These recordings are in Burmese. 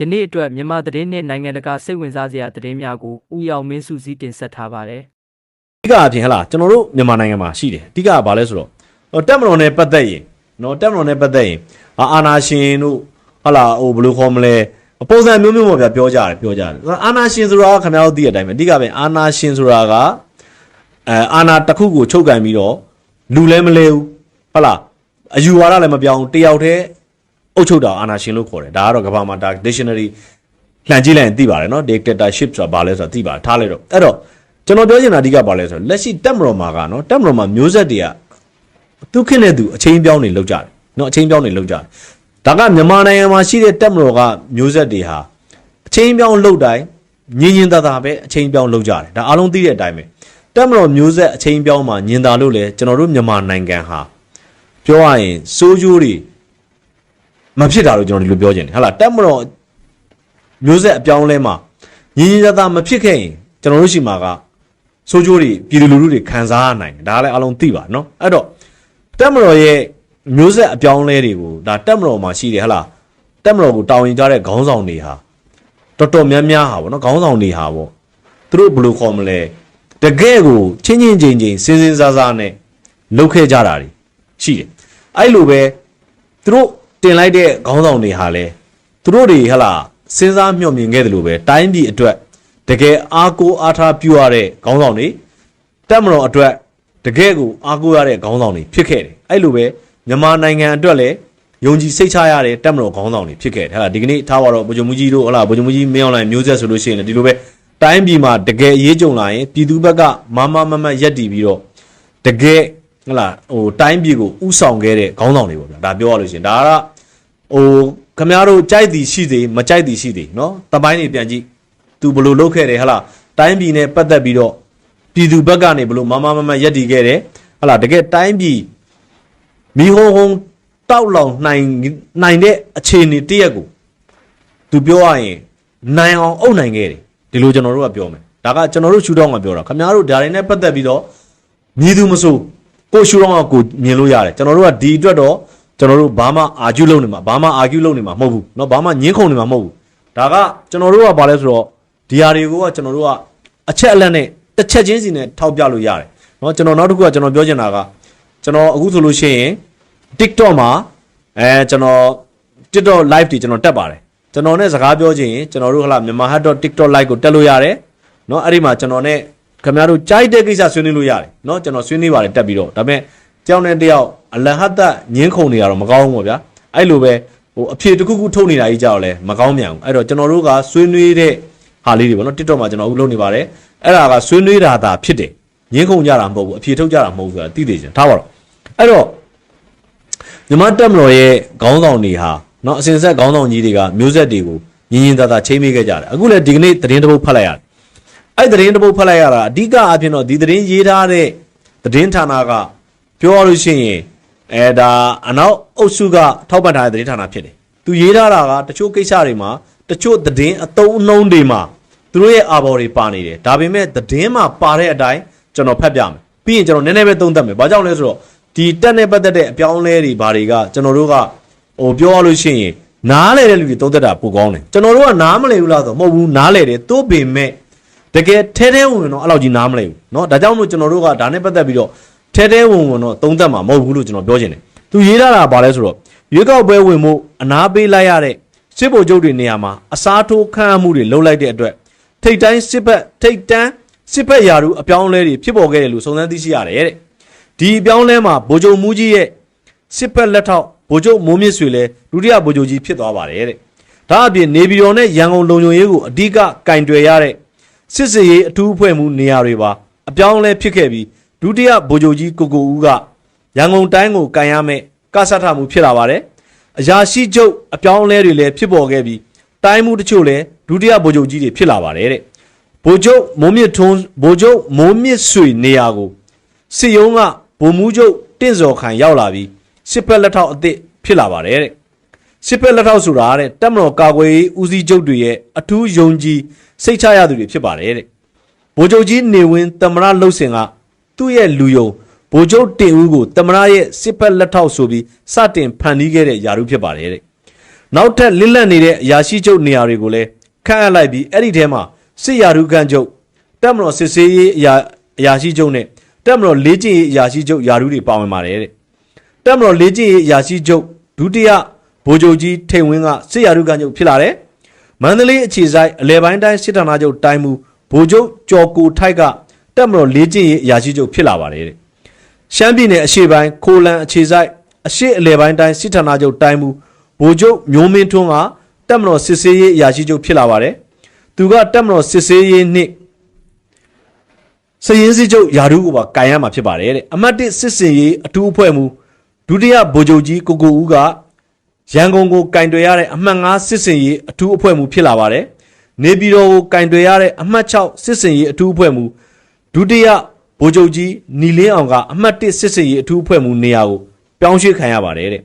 ယနေ့အတွက်မြန်မာသတင်းနဲ့နိုင်ငံတကာစိတ်ဝင်စားစရာသတင်းများကိုဥယျာဉ်မင်းစုစည်းတင်ဆက်ထားပါတယ်အဓိကအပြင်ဟလာကျွန်တော်တို့မြန်မာနိုင်ငံမှာရှိတယ်အဓိကကဘာလဲဆိုတော့ဟိုတက်မတော်နဲ့ပတ်သက်ရင်နော်တက်မတော်နဲ့ပတ်သက်ရင်အာအာနာရှင်တို့ဟလာဟိုဘယ်လိုခေါ်မလဲပုံစံမျိုးမျိုးပေါ့ဗျာပြောကြတယ်ပြောကြတယ်အာနာရှင်ဆိုတာကခင်ဗျားတို့သိတဲ့အတိုင်းပဲအဓိကပဲအာနာရှင်ဆိုတာကအဲအာနာတစ်ခုကိုချုပ်ကန်ပြီးတော့လူလည်းမလဲဘူးဟုတ်လားအယူဝါဒလည်းမပြောင်းဘူးတယောက်တည်း အုပ်ချုပ်တာအာနာရှင်လို့ခေါ်တယ်ဒါကတော့ကမ္ဘာမှာဒါ dictionary လှန်ကြည့်လိုက်ရင်သိပါတယ်နော် dictatorship ဆိုတာဘာလဲဆိုတာသိပါတယ်ထားလိုက်တော့အဲ့တော့ကျွန်တော်ပြောချင်တာအဓိကဘာလဲဆိုတော့လက်ရှိတက်မတော်မှာကနော်တက်မတော်မှာမျိုးဆက်တွေကသူခင်းတဲ့သူအချင်းပြောင်းနေလောက်ကြတယ်နော်အချင်းပြောင်းနေလောက်ကြတယ်ဒါကမြန်မာနိုင်ငံမှာရှိတဲ့တက်မတော်ကမျိုးဆက်တွေဟာအချင်းပြောင်းလောက်တိုင်းညင်ညင်သာသာပဲအချင်းပြောင်းလောက်ကြတယ်ဒါအားလုံးသိတဲ့အတိုင်းပဲတက်မတော်မျိုးဆက်အချင်းပြောင်းမှာညင်သာလို့လေကျွန်တော်တို့မြန်မာနိုင်ငံဟာပြောရရင်စိုးကျိုးတွေ မဖြစ်တာလို့ကျွန်တော်ဒီလိုပြောချင်တယ်ဟာလားတက်မတော်မျိုးဆက်အပြောင်းလဲမှာညီညီသာသာမဖြစ်ခဲ့ရင်ကျွန်တော်တို့ရှိမှာကစိုးကျိုးတွေပြည်သူလူထုတွေခံစားရနိုင်တယ်ဒါလည်းအလုံးသိပါနော်အဲ့တော့တက်မတော်ရဲ့မျိုးဆက်အပြောင်းလဲတွေကိုဒါတက်မတော်မှာရှိတယ်ဟလားတက်မတော်ကိုတောင်းရင်ကြတဲ့ခေါင်းဆောင်တွေဟာတော်တော်များများဟာဗောနော်ခေါင်းဆောင်တွေဟာဗောသူတို့ဘယ်လိုခေါ်မလဲတကယ်ကိုချင်းချင်းချင်းချင်းစင်စင်စားစားနဲ့လှုပ်ခဲ့ကြတာတွေရှိတယ်အဲ့လိုပဲသူတို့ တင်လိုက်တဲ့ခေါင်းဆောင်တွေဟာလဲသူတို့တွေဟလာစဉ်းစားမျှော်မြင်ခဲ့တယ်လို့ပဲတိုင်းပြည်အတွက်တကယ်အားကိုးအားထားပြုရတဲ့ခေါင်းဆောင်တွေတက်မတော်အတွက်တကယ်ကိုအားကိုးရတဲ့ခေါင်းဆောင်တွေဖြစ်ခဲ့တယ်အဲ့လိုပဲမြန်မာနိုင်ငံအတွက်လည်းယုံကြည်စိတ်ချရတဲ့တက်မတော်ခေါင်းဆောင်တွေဖြစ်ခဲ့တယ်ဟလာဒီကနေ့ထားပါတော့ဗိုလ်ချုပ်မူကြီးတို့ဟလာဗိုလ်ချုပ်မူကြီးမင်းအောင်လှိုင်မျိုးဆက်ဆိုလို့ရှိရင်လည်းဒီလိုပဲတိုင်းပြည်မှာတကယ်အရေးကြုံလာရင်ပြည်သူဘက်ကမမမမရက်တည်ပြီးတော့တကယ်ဟလာဟိုတိုင်းပြည်ကိုဥဆောင်ခဲ့တဲ့ခေါင်းဆောင်တွေပေါ့ဗျာဒါပြောရလို့ရှိရင်ဒါက ဟိုခမရတို့ကြိုက်သည်ရှိသည်မကြိုက်သည်ရှိသည်เนาะတပိုင်းတွေပြန်ကြည့်သူဘလို့လုပ်ခဲ့တယ်ဟလာတိုင်းပြည်နဲ့ပတ်သက်ပြီးတော့ပြည်သူဘက်ကနေဘလို့မမမမရက်တည်ခဲ့တယ်ဟလာတကယ်တိုင်းပြည်မီဟုံဟုံတောက်လောင်နိုင်နိုင်တဲ့အခြေအနေတရက်ကိုသူပြောရရင်နိုင်အောင်အုပ်နိုင်ခဲ့တယ်ဒီလိုကျွန်တော်တို့ကပြောမယ်ဒါကကျွန်တော်တို့ရှူတော့ကပြောတာခမရတို့ဒါတွေနဲ့ပတ်သက်ပြီးတော့မြည်သူမဆိုကိုရှူတော့ကကိုမြင်လို့ရတယ်ကျွန်တော်တို့ကဒီအတွက်တော့ ကျွန်တော်တို့ဘာမှအာကျူလုပ်နေမှာဘာမှအာကျူလုပ်နေမှာမဟုတ်ဘူးเนาะဘာမှညှင်းခုန်နေမှာမဟုတ်ဘူးဒါကကျွန်တော်တို့ကဘာလဲဆိုတော့ဒီဟာတွေကိုကကျွန်တော်တို့ကအချက်အလက်နဲ့တစ်ချက်ချင်းစီနဲ့ထောက်ပြလို့ရတယ်เนาะကျွန်တော်နောက်တစ်ခုကကျွန်တော်ပြောချင်တာကကျွန်တော်အခုဆိုလို့ရှိရင် TikTok မှာအဲကျွန်တော် TikTok live တွေကျွန်တော်တက်ပါတယ်ကျွန်တော်နဲ့စကားပြောချင်ရင်ကျွန်တော်တို့ဟလာမြန်မာ hat TikTok live ကိုတက်လို့ရတယ်เนาะအဲ့ဒီမှာကျွန်တော်နဲ့ခင်ဗျားတို့ကြိုက်တဲ့ကိစ္စဆွေးနွေးလို့ရတယ်เนาะကျွန်တော်ဆွေးနွေးပါတယ်တက်ပြီးတော့ဒါပေမဲ့ တယောက်နဲ့တယောက်အလဟတ်တညင်းခုန်နေရတော့မကောင်းဘူးပေါ့ဗျာအဲ့လိုပဲဟိုအဖြေတစ်ခုခုထုတ်နေတာကြီးကြောက်လဲမကောင်းမြန်ဘူးအဲ့တော့ကျွန်တော်တို့ကဆွေးနွေးတဲ့ဟာလေးတွေပေါ့နော် TikTok မှာကျွန်တော်အခုလုပ်နေပါတယ်အဲ့ဒါကဆွေးနွေးတာသာဖြစ်တယ်ညင်းခုန်ကြတာမဟုတ်ဘူးအဖြေထုတ်ကြတာမဟုတ်ဘူးဆိုတာသိသိချင်းထားပါတော့အဲ့တော့မြမတက်မတော်ရဲ့ခေါင်းဆောင်တွေဟာနော်အစဉ်ဆက်ခေါင်းဆောင်ကြီးတွေကမျိုးဆက်တွေကိုညင်ရင်သာသာချိန်မိခဲ့ကြတယ်အခုလည်းဒီကနေ့သတင်းတစ်ပုဒ်ဖတ်လိုက်ရတယ်အဲ့သတင်းတစ်ပုဒ်ဖတ်လိုက်ရတာအဓိကအဖြစ်တော့ဒီသတင်းရေးထားတဲ့သတင်းဌာနက ပြောရလို့ရှိရင်အဲဒါအနောက်အုပ်စုကထောက်ပံ့ထားတဲ့သတင်းဌာနဖြစ်တယ်သူရေးထားတာကတချို့ကိစ္စတွေမှာတချို့သတင်းအတုံးအနှုံးတွေမှာသူတို့ရဲ့အာဘော်တွေပါနေတယ်ဒါပေမဲ့သတင်းမှာပါတဲ့အတိုင်းကျွန်တော်ဖတ်ပြမယ်ပြီးရင်ကျွန်တော်နည်းနည်းပဲသုံးသပ်မယ်ဘာကြောင့်လဲဆိုတော့ဒီတက်နဲ့ပတ်သက်တဲ့အပြောင်းအလဲတွေဘာတွေကကျွန်တော်တို့ကဟိုပြောရလို့ရှိရင်နားလေတဲ့လူတွေသုံးသက်တာပိုကောင်းတယ်ကျွန်တော်တို့ကနားမလည်ဘူးလားဆိုတော့မဟုတ်ဘူးနားလေတယ်သို့ပေမဲ့တကယ်ထဲထဲဝင်ဝင်တော့အဲ့လောက်ကြီးနားမလည်ဘူးเนาะဒါကြောင့်မို့ကျွန်တော်တို့ကဒါနဲ့ပတ်သက်ပြီးတော့ ထဲထဲဝင်ဝင်တော့သုံးသက်မှာမဟုတ်ဘူးလို့ကျွန်တော်ပြောချင်တယ်သူရေးထားတာဘာလဲဆိုတော့ရွေးကောက်ပွဲဝင်မှုအနာပေးလိုက်ရတဲ့စစ်ဗိုလ်ချုပ်တွေနေရာမှာအစားထိုးခန့်အမှုတွေလုပ်လိုက်တဲ့အတွက်ထိတ်တိုင်းစစ်ဘက်ထိတ်တန်းစစ်ဘက်ယာရုအပြောင်းအလဲတွေဖြစ်ပေါ်ခဲ့တယ်လို့စုံစမ်းသိရှိရတယ်တဲ့ဒီအပြောင်းအလဲမှာဗိုလ်ချုပ်မူကြီးရဲ့စစ်ဘက်လက်ထောက်ဗိုလ်ချုပ်မိုးမြင့်ဆွေလည်းဒုတိယဗိုလ်ချုပ်ကြီးဖြစ်သွားပါတယ်တဲ့ဒါအပြင်နေပြည်တော်နဲ့ရန်ကုန်လုံခြုံရေးကိုအဓိကကင်တွယ်ရတဲ့စစ်စေးရေးအထူးအဖွဲ့မှုနေရာတွေပါအပြောင်းအလဲဖြစ်ခဲ့ပြီး ဒုတိယဗိုလ်ချုပ်ကြီးကိုကိုဦးကရန်ကုန်တိုင်းကိုကန်ရမယ်ကဆတ်ထမှုဖြစ်လာပါတယ်အရာရှိချုပ်အပြောင်းအလဲတွေလည်းဖြစ်ပေါ်ခဲ့ပြီးတိုင်းမှုတချို့လည်းဒုတိယဗိုလ်ချုပ်ကြီးတွေဖြစ်လာပါတယ်တဲ့ဗိုလ်ချုပ်မိုးမြင့်ထွန်းဗိုလ်ချုပ်မိုးမြင့်ဆွေနေရာကိုစစ်ရုံးကဗိုလ်မှူးချုပ်တင့်စော်ခိုင်ရောက်လာပြီးစစ်ဖက်လက်ထောက်အသစ်ဖြစ်လာပါတယ်တဲ့စစ်ဖက်လက်ထောက်ဆိုတာတဲ့တက်မတော်ကာကွယ်ရေးဦးစီးချုပ်တွေရဲ့အထူးယုံကြည်စိတ်ချရသူတွေဖြစ်ပါတယ်တဲ့ဗိုလ်ချုပ်ကြီးနေဝင်းတမရလှုပ်စင်က သူ့ရဲ့လူယုံဗိုလ်ချုပ်တင်ဦးကိုတမရရဲ့စစ်ဖက်လက်ထောက်ဆိုပြီးစတင်ဖန်တီးခဲ့တဲ့ယာရုဖြစ်ပါတယ်တဲ့နောက်ထပ်လစ်လက်နေတဲ့အရာရှိချုပ်နေရာတွေကိုလည်းခန့်အပ်လိုက်ပြီးအဲ့ဒီထဲမှာစစ်ရာထူးခန့်ချုပ်တက်မတော်စစ်ဆေးရေးအရာအရာရှိချုပ်နဲ့တက်မတော်လေးကျင့်ရေးအရာရှိချုပ်ယာထူးတွေပါဝင်ပါတယ်တဲ့တက်မတော်လေးကျင့်ရေးအရာရှိချုပ်ဒုတိယဗိုလ်ချုပ်ကြီးထိန်ဝင်းကစစ်ရာထူးခန့်ချုပ်ဖြစ်လာတယ်မန္တလေးအခြေဆိုင်အလဲပိုင်းတိုင်းစစ်ဌာနချုပ်တိုင်းမူဗိုလ်ချုပ်ကျော်ကိုထိုက်က တက်မတော်လေးကျင့်ရေးအရာရှိချုပ်ဖြစ်လာပါတယ်တဲ့ရှမ်းပြည်နယ်အရှေ့ပိုင်းခိုလန်အခြေဆိုင်အရှေ့အလယ်ပိုင်းတိုင်းစစ်ဌာနချုပ်တိုင်းမူဗိုလ်ချုပ်မျိုးမင်းထွန်းကတက်မတော်စစ်ဆေးရေးအရာရှိချုပ်ဖြစ်လာပါတယ်။သူကတက်မတော်စစ်ဆေးရေးနှစ်စည်ရင်းစစ်ချုပ်ယာရုကိုပါကန်ရမှာဖြစ်ပါတယ်တဲ့အမတ်တစ်စစ်စင်ရေးအထူးအဖွဲ့မူဒုတိယဗိုလ်ချုပ်ကြီးကိုကိုဦးကရန်ကုန်ကိုကင်တွယ်ရတဲ့အမှတ်9စစ်စင်ရေးအထူးအဖွဲ့မူဖြစ်လာပါတယ်။နေပြည်တော်ကိုကင်တွယ်ရတဲ့အမှတ်6စစ်စင်ရေးအထူးအဖွဲ့မူ ဒုတိယဗိုလ်ချုပ်ကြီးနီလင်းအောင်ကအမှတ်1စစ်စင်ရေးအထူးအဖွဲ့မှုနေရာကိုပြောင်းရွှေ့ခံရပါတယ်တဲ့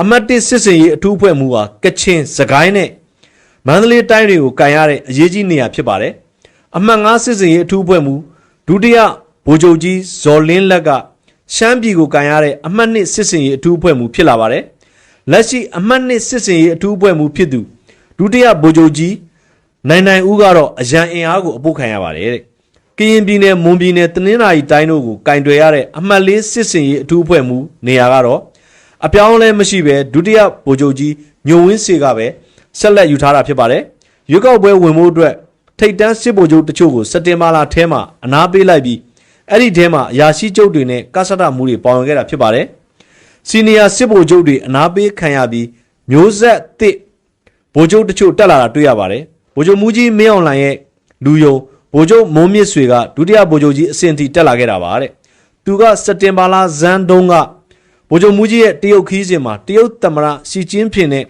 အမှတ်1စစ်စင်ရေးအထူးအဖွဲ့မှုကကချင်စကိုင်းနဲ့မန္တလေးတိုင်းတွေကိုကန်ရတဲ့အရေးကြီးနေရာဖြစ်ပါတယ်အမှတ်5စစ်စင်ရေးအထူးအဖွဲ့မှုဒုတိယဗိုလ်ချုပ်ကြီးဇော်လင်းလက်ကရှမ်းပြည်ကိုကန်ရတဲ့အမှတ်1စစ်စင်ရေးအထူးအဖွဲ့မှုဖြစ်လာပါတယ်လက်ရှိအမှတ်1စစ်စင်ရေးအထူးအဖွဲ့မှုဖြစ်သူဒုတိယဗိုလ်ချုပ်ကြီးနိုင်နိုင်ဦးကတော့အရန်အင်အားကိုအပုတ်ခံရပါတယ်တဲ့ ကရင်ပြည်နယ်မွန်ပြည်နယ်တနင်္သာရီတိုင်းတို့ကိုကင်တွယ်ရတဲ့အမှတ်လေးစစ်စင်ရေးအထူးအဖွဲ့မှုနေရာကတော့အပြောင်းအလဲမရှိပဲဒုတိယဗိုလ်ချုပ်ကြီးညိုဝင်းစေကပဲဆက်လက်ယူထားတာဖြစ်ပါတယ်ရွေးကောက်ပွဲဝင်ဖို့အတွက်ထိတ်တန်းစစ်ဗိုလ်ချုပ်တချို့ကိုစက်တင်ဘာလထဲမှာအနားပေးလိုက်ပြီးအဲ့ဒီထဲမှာအရာရှိချုပ်တွေနဲ့ကဆဒမှုတွေပေါဝင်ခဲ့တာဖြစ်ပါတယ်စီနီယာစစ်ဗိုလ်ချုပ်တွေအနားပေးခံရပြီးမျိုးဆက်တစ်ဗိုလ်ချုပ်တချို့တက်လာတာတွေ့ရပါတယ်ဗိုလ်ချုပ်မူကြီးမင်းအောင်လှိုင်ရဲ့လူယုံ ဗိုလ်ချုပ်မိုးမြင့်ဆွေကဒုတိယဗိုလ်ချုပ်ကြီးအဆင့်ထိတက်လာခဲ့တာပါတဲ့သူကစက်တင်ဘာလဇန်တုံးကဗိုလ်ချုပ်မူကြီးရဲ့တရုတ်ခီးစဉ်မှာတရုတ်သမ္မတစီကျင်းဖင်နဲ့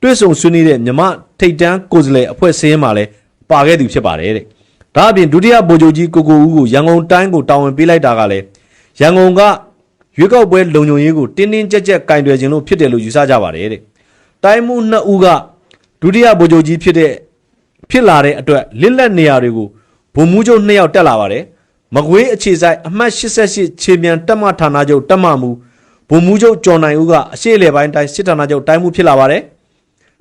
တွေ့ဆုံဆွေးနွေးတဲ့မြမထိတ်တန်းကိုယ်စားလှယ်အဖွဲ့စည်းမှာလည်းပါခဲ့သူဖြစ်ပါတယ်တဲ့ဒါအပြင်ဒုတိယဗိုလ်ချုပ်ကြီးကိုကိုဦးကိုရန်ကုန်တိုင်းကိုတာဝန်ပေးလိုက်တာကလည်းရန်ကုန်ကရွေးကောက်ပွဲလုံခြုံရေးကိုတင်းတင်းကြပ်ကြပ်ကင်တွယ်ခြင်းလို့ဖြစ်တယ်လို့ယူဆကြပါတယ်တဲ့တိုင်းမှုနှစ်ဦးကဒုတိယဗိုလ်ချုပ်ကြီးဖြစ်တဲ့ဖြစ်လာတဲ့အတွက်လစ်လက်နေရာတွေကို ဗိုလ်မှူးချုပ်နှစ်ယောက်တက်လာပါတယ်မကွေးအခြေဆိုင်အမှတ်88ခြေမြန်တက်မဌာနချုပ်တက်မမူဗိုလ်မှူးချုပ်ကျော်နိုင်ဦးကအရှေ့အလယ်ပိုင်းတိုင်းစစ်ဌာနချုပ်တိုင်းမှုဖြစ်လာပါတယ်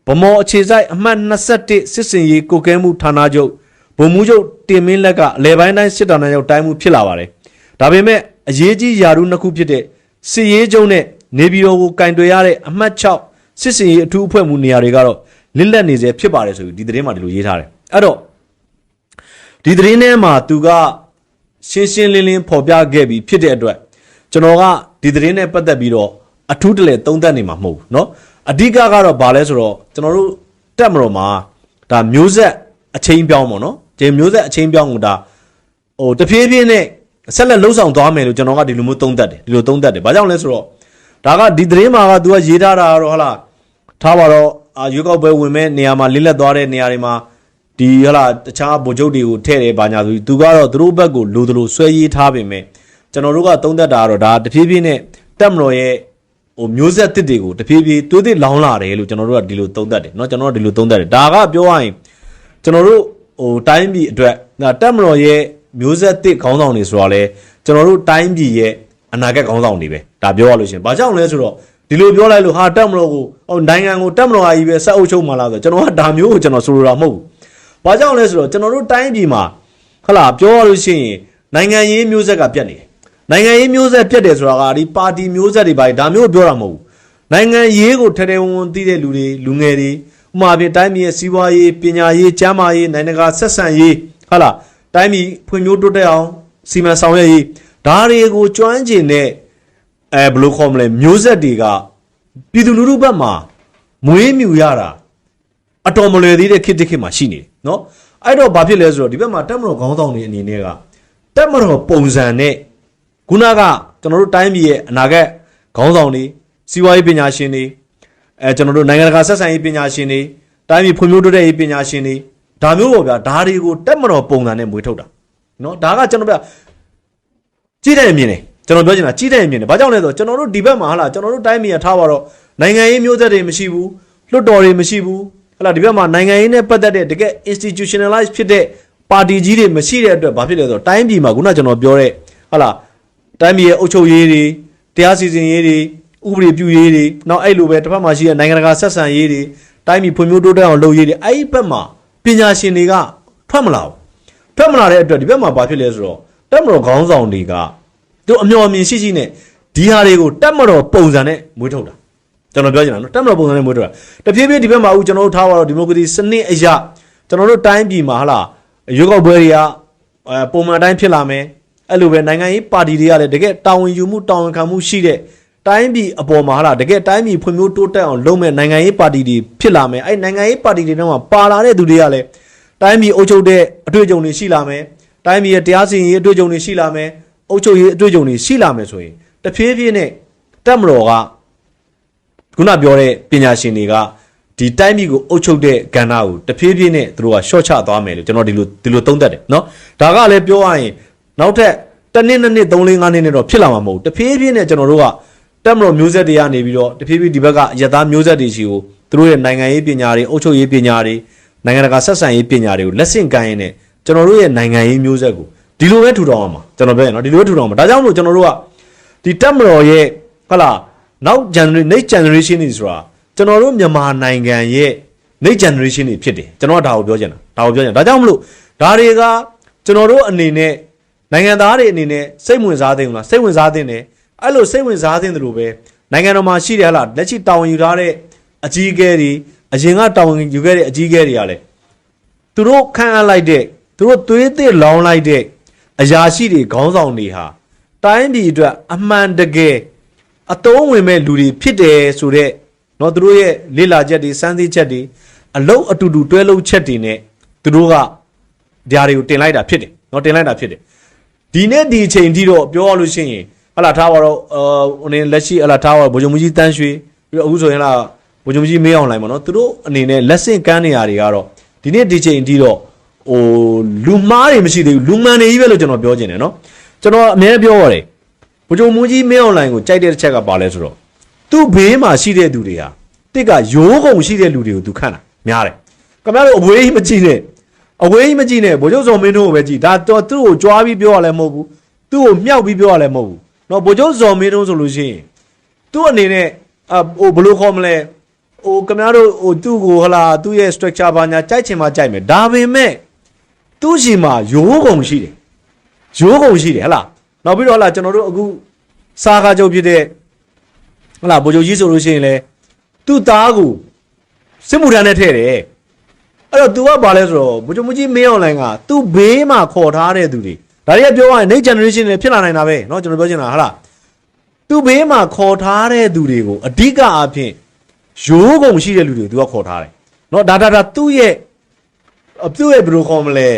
ဗမော်အခြေဆိုင်အမှတ်21စစ်စင်ရေးကိုကဲမှုဌာနချုပ်ဗိုလ်မှူးချုပ်တင်မင်းလက်ကအလယ်ပိုင်းတိုင်းစစ်ဌာနချုပ်တိုင်းမှုဖြစ်လာပါတယ်ဒါပေမဲ့အရေးကြီးယာရုနှစ်ခုဖြစ်တဲ့စစ်ရေးကျုံနဲ့နေပြည်တော်ကိုကင်တွယ်ရတဲ့အမှတ်6စစ်စင်ရေးအထူးအဖွဲ့မှုနေရာတွေကတော့လစ်လက်နေစေဖြစ်ပါတယ်ဆိုပြီးဒီသတင်းမှာဒီလိုရေးထားတယ်အဲ့တော့ ဒီသတင်းထဲမှာသူကရှင်းရှင်းလင်းလင်းဖော်ပြခဲ့ပြီးဖြစ်တဲ့အတွက်ကျွန်တော်ကဒီသတင်းနဲ့ပတ်သက်ပြီးတော့အထူးတလဲသုံးသပ်နေမှာမဟုတ်ဘူးเนาะအဓိကကတော့ဘာလဲဆိုတော့ကျွန်တော်တို့တက်မတော်မှာဒါမျိုးဆက်အချင်းပြောင်းပေါ့နော်ဒီမျိုးဆက်အချင်းပြောင်းကိုဒါဟိုတဖြည်းဖြည်းနဲ့ဆက်လက်လှုပ်ဆောင်သွားမယ်လို့ကျွန်တော်ကဒီလိုမျိုးသုံးသပ်တယ်ဒီလိုသုံးသပ်တယ်ဘာကြောင့်လဲဆိုတော့ဒါကဒီသတင်းမှာက तू ကရေးထားတာကတော့ဟလာထားပါတော့အာရွေးကောက်ပွဲဝင်မဲ့နေရာမှာလစ်လက်သွားတဲ့နေရာတွေမှာ ဒီဟလာတခြားဗိုလ်ချုပ်တွေကိုထည့်တယ်ဘာညာဆိုပြီးသူကတော့သူတို့ဘက်ကိုလိုသလိုဆွဲရေးထားပေမဲ့ကျွန်တော်တို့ကသုံးသက်တာကတော့ဒါတဖြည်းဖြည်းနဲ့တက်မတော်ရဲ့ဟိုမျိုးဆက်တစ်တွေကိုတဖြည်းဖြည်းသွေးသစ်လောင်းလာတယ်လို့ကျွန်တော်တို့ကဒီလိုသုံးသက်တယ်เนาะကျွန်တော်တို့ဒီလိုသုံးသက်တယ်ဒါကပြောရရင်ကျွန်တော်တို့ဟိုတိုင်းပြည်အတွက်ဒါတက်မတော်ရဲ့မျိုးဆက်တစ်ခေါင်းဆောင်တွေဆိုတော့လေကျွန်တော်တို့တိုင်းပြည်ရဲ့အနာဂတ်ခေါင်းဆောင်တွေပဲဒါပြောရလို့ရှရင်ဘာကြောင့်လဲဆိုတော့ဒီလိုပြောလိုက်လို့ဟာတက်မတော်ကိုဟိုနိုင်ငံကိုတက်မတော်အကြီးပဲဆက်အုပ်ချုပ်မှလားဆိုတော့ကျွန်တော်ကဒါမျိုးကိုကျွန်တော်ဆိုလိုတာမဟုတ်ဘူး ။ ဘာကြောင့်လဲဆိုတော့ကျွန်တော်တို့တိုင်းပြည်မှာဟလာပြောရလို့ရှိရင်နိုင်ငံရေးမျိုးဆက်ကပြတ်နေတယ်။နိုင်ငံရေးမျိုးဆက်ပြတ်တယ်ဆိုတာကဒီပါတီမျိုးဆက်တွေပါဒါမျိုးပြောတာမဟုတ်ဘူး။နိုင်ငံရေးကိုထဲထဲဝင်ဝင်သိတဲ့လူတွေလူငယ်တွေဥမာပြတိုင်းပြည်ရဲ့စီးပွားရေးပညာရေးကျန်းမာရေးနိုင်ငံတကာဆက်ဆံရေးဟလာတိုင်းပြည်ဖွံ့ဖြိုးတိုးတက်အောင်စီမံဆောင်ရွက်ရေးဒါတွေကိုကျွမ်းကျင်တဲ့အဲဘယ်လိုခေါ်မလဲမျိုးဆက်တွေကပြည်သူလူထုဘက်မှာမွေးမြူရတာအတော်မလွယ်သေးတဲ့ခေတ်တစ်ခေတ်မှာရှိနေတယ် နော်အဲ့တော့ဘာဖြစ်လဲဆိုတော့ဒီဘက်မှာတက်မတော်ခေါင်းဆောင်တွေအနေနဲ့ကတက်မတော်ပုံစံနဲ့ခုနကကျွန်တော်တို့တိုင်းပြည်ရဲ့အနာဂတ်ခေါင်းဆောင်တွေစီးပွားရေးပညာရှင်တွေအဲကျွန်တော်တို့နိုင်ငံတကာဆက်ဆံရေးပညာရှင်တွေတိုင်းပြည်ဖွံ့ဖြိုးတိုးတက်ရေးပညာရှင်တွေဒါမျိုးပေါ့ဗျာဒါတွေကိုတက်မတော်ပုံစံနဲ့မွေးထုတ်တာနော်ဒါကကျွန်တော်ပြကြည့်တယ်မြင်တယ်ကျွန်တော်ပြောချင်တာကြည့်တယ်မြင်တယ်ဘာကြောင့်လဲဆိုတော့ကျွန်တော်တို့ဒီဘက်မှာဟာလာကျွန်တော်တို့တိုင်းပြည်ကထားပါတော့နိုင်ငံရေးမျိုးဆက်တွေမရှိဘူးလွှတ်တော်တွေမရှိဘူး ဟလာဒီဘက်မှာနိုင်ငံရေးနဲ့ပတ်သက်တဲ့တကယ် institutionalize ဖြစ်တဲ့ပါတီကြီးတွေမရှိတဲ့အတွက်ဘာဖြစ်လဲဆိုတော့တိုင်းပြည်မှာခုနကျွန်တော်ပြောတဲ့ဟလာတိုင်းပြည်ရဲ့အုပ်ချုပ်ရေးတွေတရားစီရင်ရေးတွေဥပဒေပြုရေးတွေနောက်အဲ့လိုပဲတစ်ဖက်မှာရှိတဲ့နိုင်ငံတကာဆက်ဆံရေးတွေတိုင်းပြည်ဖွံ့ဖြိုးတိုးတက်အောင်လုပ်ရည်တွေအဲ့ဒီဘက်မှာပညာရှင်တွေကထွက်မလာဘူးထွက်မလာတဲ့အတွက်ဒီဘက်မှာဘာဖြစ်လဲဆိုတော့တက်မတော်ခေါင်းဆောင်တွေကသူအမျှော်အမြင်ရှိရှိနဲ့ဒီဟာတွေကိုတက်မတော်ပုံစံနဲ့မွေးထုတ်တာ ကျွန်တော်ပြောချင်တာနော်တက်မတော်ပုံစံနဲ့မွေးထုတ်တာတဖြည်းဖြည်းဒီဘက်မှာဦးကျွန်တော်တို့ထားပါတော့ဒီမိုကရေစီစနစ်အရာကျွန်တော်တို့တိုင်းပြည်မှာဟလာရွေးကောက်ပွဲတွေကအဲပုံမှန်တိုင်းဖြစ်လာမယ်အဲ့လိုပဲနိုင်ငံရေးပါတီတွေကလည်းတကယ်တာဝန်ယူမှုတာဝန်ခံမှုရှိတဲ့တိုင်းပြည်အပေါ်မှာဟလာတကယ်တိုင်းပြည်ဖွံ့ဖြိုးတိုးတက်အောင်လုပ်မဲ့နိုင်ငံရေးပါတီတွေဖြစ်လာမယ်အဲ့နိုင်ငံရေးပါတီတွေတော့ပါလာတဲ့သူတွေကလည်းတိုင်းပြည်အုပ်ချုပ်တဲ့အတွေ့အကြုံတွေရှိလာမယ်တိုင်းပြည်ရဲ့တရားစီရင်ရေးအတွေ့အကြုံတွေရှိလာမယ်အုပ်ချုပ်ရေးအတွေ့အကြုံတွေရှိလာမယ်ဆိုရင်တဖြည်းဖြည်းနဲ့တက်မတော်က ခုနပြောတဲ့ပညာရှင်တွေကဒီတိုင်းပြည်ကိုအုပ်ချုပ်တဲ့ကဏ္ဍကိုတဖြည်းဖြည်းနဲ့သူတို့ကရှော့ချသွားမယ်လို့ကျွန်တော်ဒီလိုဒီလိုသုံးသပ်တယ်နော်ဒါကလည်းပြောရရင်နောက်ထပ်တစ်နှစ်နှစ်နှစ်သုံးလေးငါးနှစ်နဲ့တော့ဖြစ်လာမှာမဟုတ်ဘူးတဖြည်းဖြည်းနဲ့ကျွန်တော်တို့ကတက်မတော်မျိုးဆက်တွေကနေပြီးတော့တဖြည်းဖြည်းဒီဘက်ကအရသားမျိုးဆက်တွေရှိကိုသူတို့ရဲ့နိုင်ငံရေးပညာတွေအုပ်ချုပ်ရေးပညာတွေနိုင်ငံတကာဆက်ဆံရေးပညာတွေကိုလက်ဆင့်ကမ်းရင်းနဲ့ကျွန်တော်တို့ရဲ့နိုင်ငံရေးမျိုးဆက်ကိုဒီလိုပဲထူထောင်အောင်ပါကျွန်တော်ပြောရနော်ဒီလိုပဲထူထောင်အောင်ပါဒါကြောင့်မလို့ကျွန်တော်တို့ကဒီတက်မတော်ရဲ့ဟလာ နောက် generation next generation တွေဆိုတာကျွန်တော်တို့မြန်မာနိုင်ငံရဲ့ next generation တွေဖြစ်တယ်ကျွန်တော်ကဒါကိုပြောချင်တာဒါကိုပြောချင်တာဒါကြောင့်မလို့ဒါတွေကကျွန်တော်တို့အနေနဲ့နိုင်ငံသားတွေအနေနဲ့စိတ်ဝင်စားသင့်ဘူးလားစိတ်ဝင်စားသင့်တယ်အဲ့လိုစိတ်ဝင်စားသင့်တယ်လို့ပဲနိုင်ငံတော်မှာရှိတယ်ဟလားလက်ရှိတာဝန်ယူထားတဲ့အကြီးအကဲတွေအရင်ကတာဝန်ယူခဲ့တဲ့အကြီးအကဲတွေကလည်းသူတို့ခန့်အပ်လိုက်တဲ့သူတို့သွေးသစ်လောင်းလိုက်တဲ့အရာရှိတွေခေါင်းဆောင်တွေဟာတိုင်းပြည်အတွက်အမှန်တကယ် အတုံးဝင်မဲ့လူတွေဖြစ်တယ်ဆိုတော့เนาะသူတို့ရဲ့လေ့လာချက်တွေစမ်းသပ်ချက်တွေအလုံးအတူတူတွဲလုံးချက်တွေနဲ့သူတို့ကဓာတ်တွေကိုတင်လိုက်တာဖြစ်တယ်เนาะတင်လိုက်တာဖြစ်တယ်ဒီနေ့ဒီအချိန်ထိတော့ပြောရလို့ရှိရင်ဟလာထားပါတော့အာဟိုနေလက်ရှိဟလာထားပါဗိုလ်ချုပ်မကြီးတန်းရွှေပြီးတော့အခုဆိုရင်လာဗိုလ်ချုပ်မကြီးမေးအောင်လိုက်ပါเนาะသူတို့အနေနဲ့လက်ဆင့်ကမ်းနေရတွေကတော့ဒီနေ့ဒီအချိန်ထိတော့ဟိုလူမားတွေမရှိသေးဘူးလူမှန်တွေကြီးပဲလို့ကျွန်တော်ပြောချင်တယ်เนาะကျွန်တော်အများကြီးပြောရတယ် ဗိုလ်ချုပ်မကြီးမေးအောင်လိုင်းကိုကြိုက်တဲ့တစ်ချက်ကပါလဲဆိုတော့သူ့ဘေးမှာရှိတဲ့သူတွေဟာတစ်ကရိုးကုန်ရှိတဲ့လူတွေကိုသူခန့်တာများတယ်ခင်ဗျားတို့အဝေးကြီးမကြည့်နဲ့အဝေးကြီးမကြည့်နဲ့ဗိုလ်ချုပ်စော်မင်းတို့ကိုပဲကြည့်ဒါတော့သူ့ကိုကြွားပြီးပြောရလဲမဟုတ်ဘူးသူ့ကိုမြောက်ပြီးပြောရလဲမဟုတ်ဘူးเนาะဗိုလ်ချုပ်စော်မင်းတို့ဆိုလို့ရှိရင်သူ့အနေနဲ့အဟိုဘယ်လိုခေါ်မလဲဟိုခင်ဗျားတို့ဟိုသူ့ကိုဟလာသူ့ရဲ့ structure ဘာညာကြိုက်ချင်မှကြိုက်မယ်ဒါပေမဲ့သူ့ရှိမှာရိုးကုန်ရှိတယ်ရိုးကုန်ရှိတယ်ဟလား နောက်ပြီးတော့ဟလာကျွန်တော်တို့အခုစာကားချုပ်ဖြစ်တဲ့ဟလာဗိုလ်ချုပ်ကြီးဆိုလို့ရှိရင်လေသူ့သားကိုစစ်မှုထမ်းနဲ့ထည့်တယ်အဲ့တော့ तू ကဘာလဲဆိုတော့ဗိုလ်ချုပ်မကြီးမင်းအောင်လိုင်ကသူ့ဘေးမှာခေါ်ထားတဲ့သူတွေဒါတွေကပြောရရင် next generation တွေဖြစ်လာနိုင်တာပဲเนาะကျွန်တော်ပြောချင်တာဟလာသူ့ဘေးမှာခေါ်ထားတဲ့သူတွေကိုအဓိကအားဖြင့်ရိုးကုန်ရှိတဲ့လူတွေကို तू ကခေါ်ထားတယ်เนาะဒါဒါဒါသူ့ရဲ့သူ့ရဲ့ဘယ်လိုခေါ်မလဲ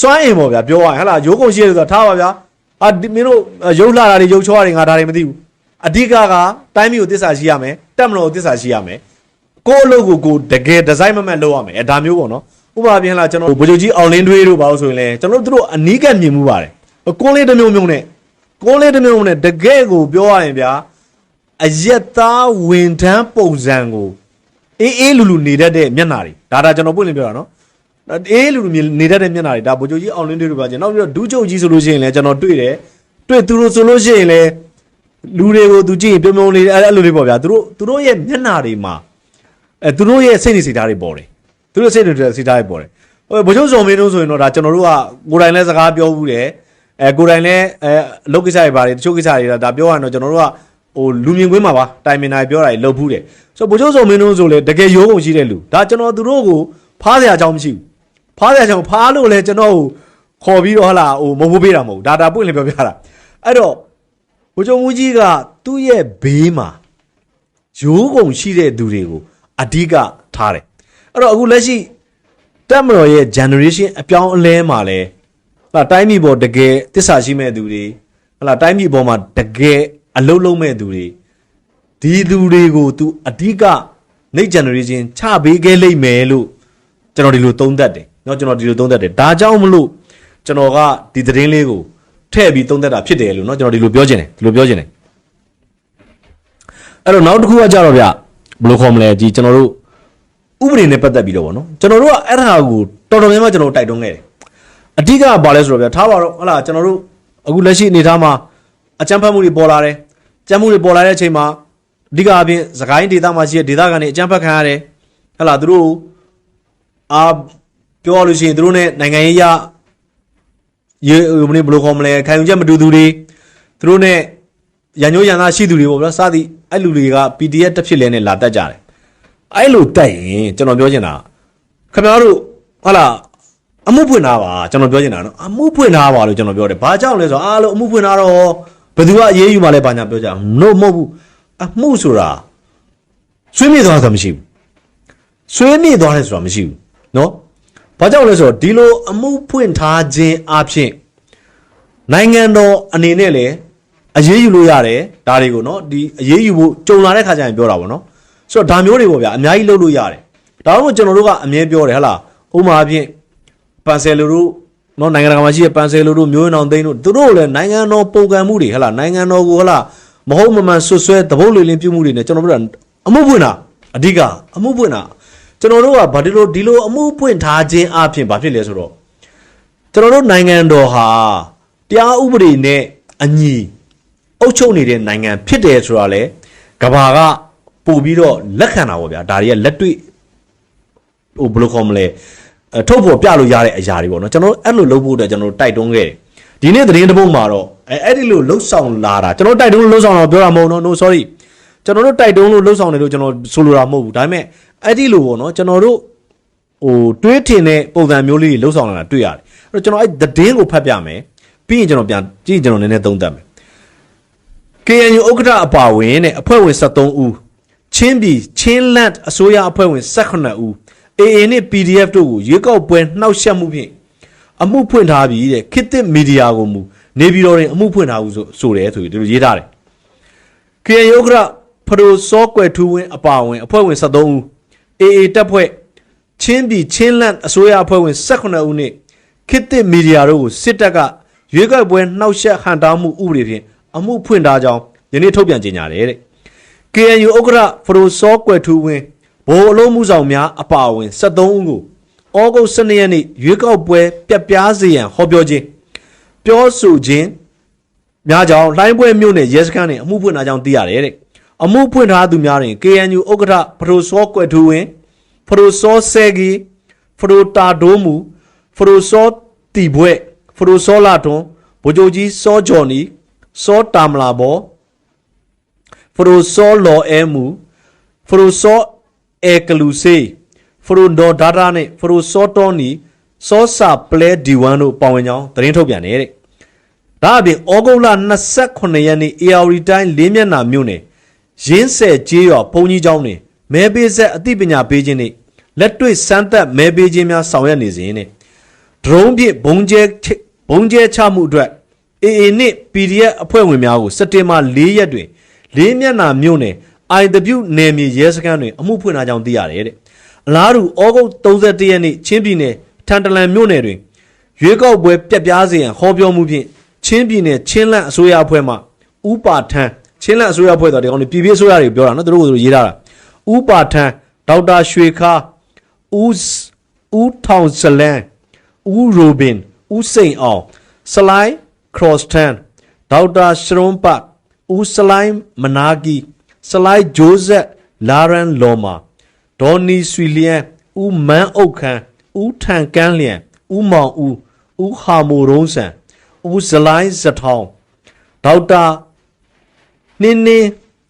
စွမ်းအင်ပေါ့ဗျာပြောရရင်ဟလာရိုးကုန်ရှိတယ်ဆိုတာထားပါဗျာ အာဒီမင်းတို့ရုပ်လှတာတွေရုပ်ချောတာတွေငါဒါတွေမသိဘူးအဓိကကတိုင်းမျိုးကိုတစ္ဆာရှိရမယ်တက်မလို့ကိုတစ္ဆာရှိရမယ်ကိုယ့်အလုပ်ကိုကိုယ်တကယ်ဒီဇိုင်းမမတ်လုပ်ရမယ်အဲဒါမျိုးပေါ့နော်ဥပမာပြင်လာကျွန်တော်ဗိုလ်ချုပ်ကြီးအောင်လင်းတွေးတို့ပါလို့ဆိုရင်လည်းကျွန်တော်တို့တို့အနီးကပ်မြင်မှုပါတယ်ကိုယ်လေးတစ်မျိုးမျိုးနဲ့ကိုယ်လေးတစ်မျိုးမျိုးနဲ့တကယ်ကိုပြောရရင်ဗျာအယက်သားဝင်ထမ်းပုံစံကိုအေးအေးလူလူနေတတ်တဲ့မျက်နှာတွေဒါဒါကျွန်တော်ပွင့်လင်းပြောတာနော် အေးလူလူနေတတ်တဲ့မျက်နှာတွေဒါဗိုလ်ချုပ်ကြီးအောင်လင်းတွေတို့ပါကျင်နောက်ပြီးတော့ဒူးချုပ်ကြီးဆိုလို့ရှိရင်လည်းကျွန်တော်တွေ့တယ်တွေ့သူတို့ဆိုလို့ရှိရင်လည်းလူတွေကိုသူကြည့်ရင်ပြုံးပြုံးလေးအဲ့အဲ့လိုလေးပေါ့ဗျာသူတို့သူတို့ရဲ့မျက်နှာတွေမှာအဲသူတို့ရဲ့စိတ်နေစိတ်ဓာတ်တွေပေါ်တယ်သူတို့စိတ်တွေစိတ်ဓာတ်တွေပေါ်တယ်ဟိုဘုချုပ်စုံမင်းတို့ဆိုရင်တော့ဒါကျွန်တော်တို့ကကိုယ်တိုင်လည်းစကားပြောဘူးတယ်အဲကိုယ်တိုင်လည်းအဲအလုပ်ကိစ္စတွေပါတယ်တချို့ကိစ္စတွေဒါပြောရရင်တော့ကျွန်တော်တို့ကဟိုလူမြင်ကွင်းမှာပါတိုင်မင်တာပြောတာတွေလုပ်ဘူးတယ်ဆိုတော့ဘုချုပ်စုံမင်းတို့ဆိုလေတကယ်ရိုးကုန်ရှိတဲ့လူဒါကျွန်တော်သူတို့ကိုဖားစရာအကြောင်းမရှိဘူး ဖားစရာအကြောင်းဖားလို့လဲကျွန်တော်ကိုခေါ်ပြီးတော့ဟလာဟိုမဟုတ်ဘူးပေးတာမဟုတ်ဘူးဒါဒါပွင့်လင်းပြောပြတာအဲ့တော့ဘုချုပ်မူကြီးကသူ့ရဲ့ဘေးမှာရိုးကုန်ရှိတဲ့သူတွေကိုအဓိကထားတယ်အဲ့တော့အခုလက်ရှိတက်မတော်ရဲ့ generation အပြောင်းအလဲမှာလဲဟလာတိုင်းပြည်ပေါ်တကယ်တစ္ဆာရှိမဲ့သူတွေဟလာတိုင်းပြည်ပေါ်မှာတကယ်အလုံးလုံးမဲ့သူတွေဒီသူတွေကို तू အဓိက next generation ချပေးခဲ့လိမ့်မယ်လို့ကျွန်တော်ဒီလိုသုံးသပ်တယ် เนาะကျွန်တော်ဒီလိုသုံးသပ်တယ်ဒါကြောင့်မလို့ကျွန်တော်ကဒီသတင်းလေးကိုထည့်ပြီးသုံးသပ်တာဖြစ်တယ်လို့เนาะကျွန်တော်ဒီလိုပြောချင်တယ်ဒီလိုပြောချင်တယ် အဲ့တော့နောက်တစ်ခုကကြတော့ဗျဘယ်လိုခေါ်မလဲဒီကျွန်တော်တို့ဥပဒေနဲ့ပတ်သက်ပြီးတော့ဗောနော်ကျွန်တော်တို့ကအဲ့ဒါကိုတော်တော်များများကျွန်တော်တို့တိုက်တွန်းခဲ့တယ်အဓိကကဘာလဲဆိုတော့ဗျထားပါတော့ဟလာကျွန်တော်တို့အခုလက်ရှိအနေထားမှာအကြမ်းဖက်မှုတွေပေါ်လာတယ်ကြမ်းမှုတွေပေါ်လာတဲ့အချိန်မှာအဓိကအပြင်သခိုင်းဒေသမှာရှိတဲ့ဒေသခံတွေအကြမ်းဖက်ခံရတယ် ဟလာသူတို့အာ ပြောရလို့ရှိရင်သူတို့ ਨੇ နိုင်ငံရေးရရေဘယ်လိုဘယ်လိုခေါ်မလဲခံယူချက်မတူသူတွေသူတို့ ਨੇ ရန်ညိုးရန်သားရှိသူတွေပေါ့ဗျာစသည်အဲ့လူတွေက PDF တစ်ဖြစ်လဲနဲ့လာတက်ကြတယ်အဲ့လိုတက်ရင်ကျွန်တော်ပြောချင်တာခင်ဗျားတို့ဟလာအမှုဖွင့်ထားပါကျွန်တော်ပြောချင်တာနော်အမှုဖွင့်ထားပါလို့ကျွန်တော်ပြောတယ်ဘာကြောင့်လဲဆိုတော့အားလုံးအမှုဖွင့်ထားတော့ဘယ်သူကအရေးယူမှလဲဘာညာပြောကြလို့မဟုတ်ဘူးအမှုဆိုတာဆွေးမြေ့သွားတာမရှိဘူးဆွေးမြေ့သွားတယ်ဆိုတာမရှိဘူးနော် ဘာကြောင့်လဲဆိုတော့ဒီလိုအမှုဖွင့်ထားခြင်းအပြင်နိုင်ငံတော်အနေနဲ့လည်းအရေးယူလို့ရတယ်ဒါတွေကိုနော်ဒီအရေးယူဖို့ကြုံလာတဲ့ခါကျရင်ပြောတာပေါ့နော်ဆိုတော့ဒါမျိုးတွေပေါ့ဗျာအများကြီးလုပ်လို့ရတယ်ဒါတော့ကျွန်တော်တို့ကအမြဲပြောတယ်ဟဟလားဥပမာအဖြစ်ပန်ဆယ်လိုတို့နော်နိုင်ငံတကာမှာရှိတဲ့ပန်ဆယ်လိုတို့မျိုးရင်အောင်သိန်းတို့သူတို့လည်းနိုင်ငံတော်ပုံကံမှုတွေဟဟလားနိုင်ငံတော်ကိုဟဟလားမဟုတ်မမှန်ဆွဆွဲတပုတ်လွေလင်းပြုမှုတွေနဲ့ကျွန်တော်တို့ကအမှုပွင့်တာအဓိကအမှုပွင့်တာ ကျွန်တော်တို့ကဘာဒီလိုဒီလိုအမှုပွင့်ထားခြင်းအပြင်ဘာဖြစ်လဲဆိုတော့ကျွန်တော်တို့နိုင်ငံတော်ဟာတရားဥပဒေနဲ့အညီအုပ်ချုပ်နေတဲ့နိုင်ငံဖြစ်တယ်ဆိုတာလေကဘာကပို့ပြီးတော့လက်ခံတာပေါ့ဗျာဒါတွေကလက်တွေ့ဟိုဘယ်လိုခေါ်မလဲအထုတ်ဖို့ပြလို့ရတဲ့အရာတွေပေါ့နော်ကျွန်တော်တို့အဲ့လိုလုပ်ဖို့အတွက်ကျွန်တော်တို့တိုက်တွန်းခဲ့တယ်ဒီနေ့သတင်းတစ်ပုဒ်မှာတော့အဲအဲ့ဒီလိုလှုပ်ဆောင်လာတာကျွန်တော်တိုက်တွန်းလို့လှုပ်ဆောင်တော့ပြောတာမဟုတ်တော့ no sorry ကျွန်တော်တို့တိုက်တွန်းလို့လှုပ်ဆောင်တယ်လို့ကျွန်တော်ဆိုလိုတာမဟုတ်ဘူးဒါပေမဲ့ အဲ့ဒီလိုပေါ့နော်ကျွန်တော်တို့ဟိုတွေးထင်တဲ့ပုံစံမျိုးလေးတွေလှုပ်ဆောင်လာတာတွေ့ရတယ်အဲ့တော့ကျွန်တော်အဲ့သတင်းကိုဖတ်ပြမယ်ပြီးရင်ကျွန်တော်ပြန်ကြည့်ကျွန်တော်နည်းနည်းသုံးသပ်မယ် KNU ဥက္ကဋ္ဌအပါဝင်နဲ့အဖွဲ့ဝင်73ဦးချင်းပြည်ချင်းလန့်အစိုးရအဖွဲ့ဝင်18ဦး AA နဲ့ PDF တို့ကိုရွေးကောက်ပွဲနှောက်ယှက်မှုဖြင့်အမှုဖွင့်ထားပြီးတဲ့ခေတ်သစ်မီဒီယာကိုမူနေပြည်တော်တွင်အမှုဖွင့်ထားဘူးဆိုဆိုတယ်ဆိုပြီးဒီလိုရေးထားတယ် KNU ဥက္ကဋ္ဌဖရိုစောကွယ်ထူးဝင်းအပါဝင်အဖွဲ့ဝင်73ဦး AA တပ်ဖွဲ့ချင်းပြည်ချင်းလန့်အစိုးရအဖွဲ့ဝင်18ဦးနဲ့ခေတ်သစ်မီဒီယာတို့ကိုစစ်တပ်ကရွေးကောက်ပွဲနှောက်ယှက်ဟန်တားမှုဥပဒေဖြင့်အမှုဖွင့်ထားကြောင်းယနေ့ထုတ်ပြန်ကြေညာတယ်တဲ့ KNU ဥက္ကဋ္ဌဖရိုစောကွယ်ထူးဝင်းဘိုးအလုံးမှုဆောင်များအပါအဝင်73ဦးကိုဩဂုတ်12ရက်နေ့ရွေးကောက်ပွဲပြက်ပြားစေရန်ဟောပြောခြင်းပြောဆိုခြင်းများကြောင့်လှိုင်းပွဲမြို့နယ်ရဲစခန်းတွင်အမှုဖွင့်ထားကြောင်းသိရတယ်တဲ့ အမှုဖွင့်ထားသူများတွင် KNU ဥက္ကဋ္ဌဖရိုစောကွယ်ထူးဝင်းဖရိုစောဆဲဂီဖရိုတာဒိုးမူဖရိုစောတီဘွဲ့ဖရိုစောလာတွန်ဗိုလ်ချုပ်ကြီးစောဂျော်နီစောတာမလာဘောဖရိုစောလော်အဲမူဖရိုစောအဲကလူစေဖရိုဒေါ်ဒါတာနဲ့ဖရိုစောတောနီစောစာပလဲဒီဝမ်တို့ပါဝင်ကြောင်းသတင်းထုတ်ပြန်နေတဲ့ဒါအပြင်ဩဂုတ်လ29ရက်နေ့ AR တိုင်းလေးမျက်နှာမြို့နယ် ရင်းဆယ်ကျေးရွာဘုံကြီးကျောင်းတွင်မဲပေးဆက်အသိပညာပေးခြင်းနှင့်လက်တွေ့စမ်းသပ်မဲပေးခြင်းများဆောင်ရွက်နေစဉ်နဲ့ဒရုန်းဖြင့်ဘုံကျဲဘုံကျဲချမှုအတွက် AA နှင့် PDF အဖွဲ့ဝင်များကိုစက်တင်ဘာ4ရက်တွင်လေးမျက်နှာမြို့နယ် IW နယ်မြေရဲစခန်းတွင်အမှုဖွင့်ထားကြောင်းသိရတယ်တဲ့အလားတူဩဂုတ်31ရက်နေ့ချင်းပြည်နယ်ထန်တလန်မြို့နယ်တွင်ရွေးကောက်ပွဲပြက်ပြားစေရန်ဟောပြောမှုဖြင့်ချင်းပြည်နယ်ချင်းလန့်အစိုးရအဖွဲ့မှဥပါထန်း ချင်းလန့်အစိုးရအဖွဲ့တော်ဒီကောင်တွေပြည်ပြည့်အစိုးရတွေပြောတာနော်သူတို့ကသူတို့ရေးထားတာဥပါထန်းဒေါက်တာရွှေခါဦးဦးထောင်စလန်ဦးရိုဘင်ဦးစိန်အောင်စလိုင်းခရော့စတန်ဒေါက်တာရှရွန်ပတ်ဦးစလိုင်းမနာဂီစလိုင်းဂျိုးဆက်လာရန်လော်မာဒေါ်နီဆွီလျန်ဦးမန်းအုတ်ခန်းဦးထန်ကန်းလျံဦးမောင်ဦးဦးဟာမိုရုံးဆန်ဦးဇလိုင်းစထောင်းဒေါက်တာ နင်းနင်း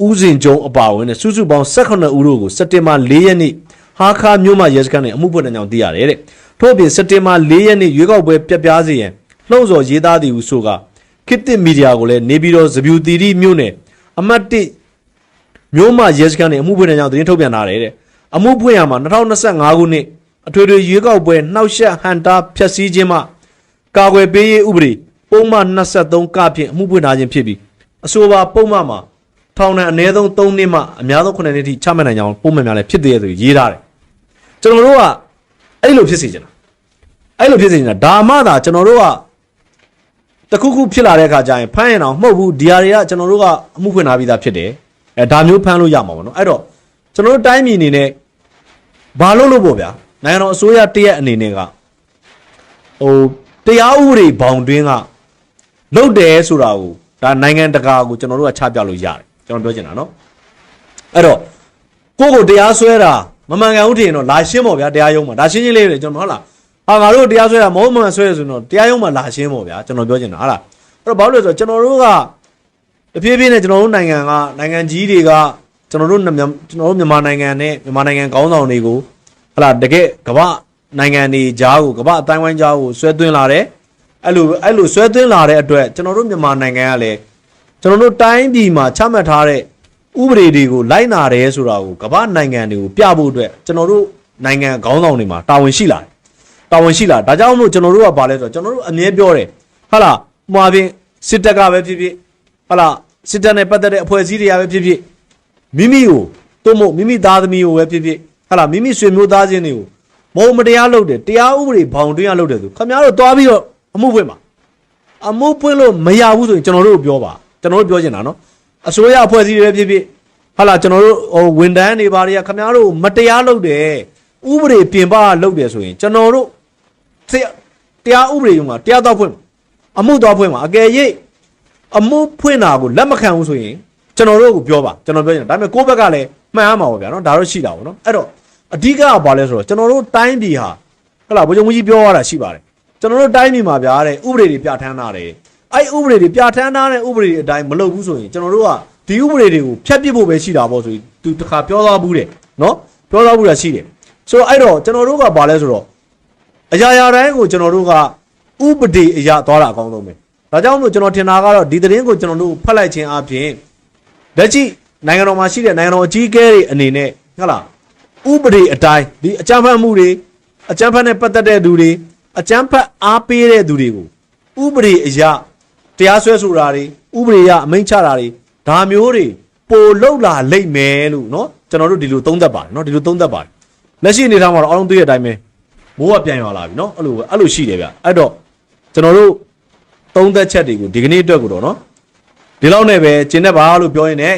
ဦးစင်ကျုံအပါအဝင်နဲ့စုစုပေါင်း18ဦးတို့ကိုစက်တင်ဘာ4ရက်နေ့ဟာခါမြို့မှာရဲစခန်းနဲ့အမှုဖွင့်တဲ့ကြောင်းသိရတယ်တဲ့ထို့အပြင်စက်တင်ဘာ4ရက်နေ့ရွေးကောက်ပွဲပြက်ပြားစေရန်လှုံ့ဆော်ရေးသားသည်ဟုဆိုကခေတ်သစ်မီဒီယာကိုလည်းနေပြည်တော်စပြူတီရီမြို့နယ်အမတ်1မြို့မှာရဲစခန်းနဲ့အမှုဖွင့်တဲ့ကြောင်းသတင်းထုတ်ပြန်ထားတယ်တဲ့အမှုဖွင့်ရမှာ2025ခုနှစ်အထွေထွေရွေးကောက်ပွဲနှောက်ယှက်ဟန်တာဖျက်ဆီးခြင်းမှကာကွယ်ပေးရေးဥပဒေပုံမှန်23ကဖြင့်အမှုဖွင့်ထားခြင်းဖြစ်ပြီး အဆိုပါပုံမှန်မှာထောင်ဒဏ်အနည်းဆုံး3နှစ်မှအများဆုံး9နှစ်ထိချမှတ်နိုင်ကြောင်းပုံမှန်များလည်းဖြစ်သေးတယ်ဆိုရေးထားတယ်ကျွန်တော်တို့ကအဲ့လိုဖြစ်စေချင်တာအဲ့လိုဖြစ်စေချင်တာဒါမှသာကျွန်တော်တို့ကတခုခုဖြစ်လာတဲ့အခါကျရင်ဖမ်းရင်တော့မဟုတ်ဘူးဒီဟာတွေကကျွန်တော်တို့ကအမှုဖွင့်ထားပြီးသားဖြစ်တယ်အဲဒါမျိုးဖမ်းလို့ရမှာပေါ့နော်အဲ့တော့ကျွန်တော်တို့တိုင်းပြည်အနေနဲ့ဘာလို့လို့ပေါ့ဗျာနိုင်ငံတော်အစိုးရတရက်အနေနဲ့ကဟိုတရားဥပဒေဘောင်တွင်းကလုတ်တယ်ဆိုတာကို ဒါနိုင်ငံတကာကိုကျွန်တော်တို့ကချပြလို့ရတယ်ကျွန်တော်ပြောချင်တာနော်အဲ့တော့ကိုယ့်ကိုတရားစွဲတာမမှန်ကန်ဘူးထင်ရင်တော့လာရှင်းပေါ့ဗျာတရားရုံးမှာဒါရှင်းချင်းလေးလေကျွန်တော်ဟုတ်လားဟာငါတို့တရားဆွဲတာမဟုတ်မှန်ဆွဲရဆိုရင်တော့တရားရုံးမှာလာရှင်းပေါ့ဗျာကျွန်တော်ပြောချင်တာဟုတ်လားအဲ့တော့ဘာလို့လဲဆိုတော့ကျွန်တော်တို့ကတဖြည်းဖြည်းနဲ့ကျွန်တော်တို့နိုင်ငံကနိုင်ငံကြီးတွေကကျွန်တော်တို့မြန်မာကျွန်တော်တို့မြန်မာနိုင်ငံနဲ့မြန်မာနိုင်ငံခေါင်းဆောင်တွေကိုဟုတ်လားတကယ်ကမ္ဘာနိုင်ငံတွေကြားကိုကမ္ဘာအတိုင်းဝိုင်းကြားကိုဆွဲသွင်းလာတယ် အဲ့လိုအဲ့လိုဆွဲသွင်းလာတဲ့အတွက်ကျွန်တော်တို့မြန်မာနိုင်ငံကလည်းကျွန်တော်တို့တိုင်းပြည်မှာချမှတ်ထားတဲ့ဥပဒေတွေကိုလိုက်နာတယ်ဆိုတာကိုကမ္ဘာနိုင်ငံတွေကိုပြဖို့အတွက်ကျွန်တော်တို့နိုင်ငံခေါင်းဆောင်တွေမှာတာဝန်ရှိလာတယ်။တာဝန်ရှိလာဒါကြောင့်မို့ကျွန်တော်တို့ကဘာလဲဆိုတော့ကျွန်တော်တို့အမြဲပြောတယ်ဟာလားမှာဖြင့်စစ်တပ်ကပဲဖြစ်ဖြစ်ဟာလားစစ်တပ်နဲ့ပတ်သက်တဲ့အဖွဲ့အစည်းတွေကပဲဖြစ်ဖြစ်မိမိကိုတို့မို့မိမိသားသမီးကိုပဲဖြစ်ဖြစ်ဟာလားမိမိဆွေမျိုးသားချင်းတွေကိုမဟုတ်မတရားလုပ်တယ်တရားဥပဒေဘောင်တွင်းရလုပ်တယ်ဆိုခင်ဗျားတို့တွားပြီးတော့ အမှုဖွင့်ပါအမှုဖွင့်လို့မရဘူးဆိုရင်ကျွန်တော်တို့ကိုပြောပါကျွန်တော်တို့ပြောချင်တာနော်အစိုးရအဖွဲ့အစည်းတွေပဲဖြစ်ဖြစ်ဟာလာကျွန်တော်တို့ဟိုဝန်တန်းတွေဘာတွေကခင်ဗျားတို့မတရားလုပ်တယ်ဥပဒေပြင်ပလုပ်တယ်ဆိုရင်ကျွန်တော်တို့တရားတရားဥပဒေရုံးမှာတရားတော့ဖွင့်အမှုတော့ဖွင့်မှာအကယ်၍အမှုဖွင့်တာကိုလက်မခံဘူးဆိုရင်ကျွန်တော်တို့ကိုပြောပါကျွန်တော်ပြောချင်တာဒါပေမဲ့ကိုယ့်ဘက်ကလည်းမှန်ရမှာပါဗျာနော်ဒါတော့ရှိတာပေါ့နော်အဲ့တော့အဓိကကဘာလဲဆိုတော့ကျွန်တော်တို့တိုင်းပြည်ဟာဟလာဘုရားမကြီးပြောရတာရှိပါတယ် ကျွန်တော်တို့တိုင်းပြည်မှာဗျာတဲ့ဥပဒေတွေပြဋ္ဌာန်းထားတယ်အဲ့ဥပဒေတွေပြဋ္ဌာန်းထားတဲ့ဥပဒေတွေအတိုင်းမလုပ်ဘူးဆိုရင်ကျွန်တော်တို့ကဒီဥပဒေတွေကိုဖျက်ပစ်ဖို့ပဲရှိတာပေါ့ဆိုရင်သူတစ်ခါပြောသွားဘူးတယ်နော်ပြောသွားဘူးတာရှိတယ်ဆိုတော့အဲ့တော့ကျွန်တော်တို့ကဘာလဲဆိုတော့အရာရာတိုင်းကိုကျွန်တော်တို့ကဥပဒေအရာသွားတာအကောင်းဆုံးပဲဒါကြောင့်မို့ကျွန်တော်ထင်တာကတော့ဒီသတင်းကိုကျွန်တော်တို့ဖတ်လိုက်ခြင်းအပြင်လက်ရှိနိုင်ငံတော်မှာရှိတဲ့နိုင်ငံတော်အကြီးအကဲတွေအနေနဲ့ဟုတ်လားဥပဒေအတိုင်းဒီအကြမ်းဖက်မှုတွေအကြမ်းဖက်နဲ့ပတ်သက်တဲ့သူတွေ အကြမ်းဖက်အားပေးတဲ့သူတွေကိုဥပဒေအရာတရားစွဲဆိုတာတွေဥပဒေအရအမိန့်ချတာတွေဒါမျိုးတွေပိုလောက်လာလိမ့်မယ်လို့เนาะကျွန်တော်တို့ဒီလိုသုံးသပ်ပါတယ်เนาะဒီလိုသုံးသပ်ပါတယ်လက်ရှိအနေထားမှာတော့အားလုံးသိတဲ့အတိုင်းပဲမိုးကပြန်ရွာလာပြီเนาะအဲ့လိုပဲအဲ့လိုရှိတယ်ဗျအဲ့တော့ကျွန်တော်တို့သုံးသက်ချက်တွေကိုဒီကနေ့အတွက်ကိုတော့เนาะဒီလောက်နဲ့ပဲကျင်းတတ်ပါလို့ပြောရင်လည်း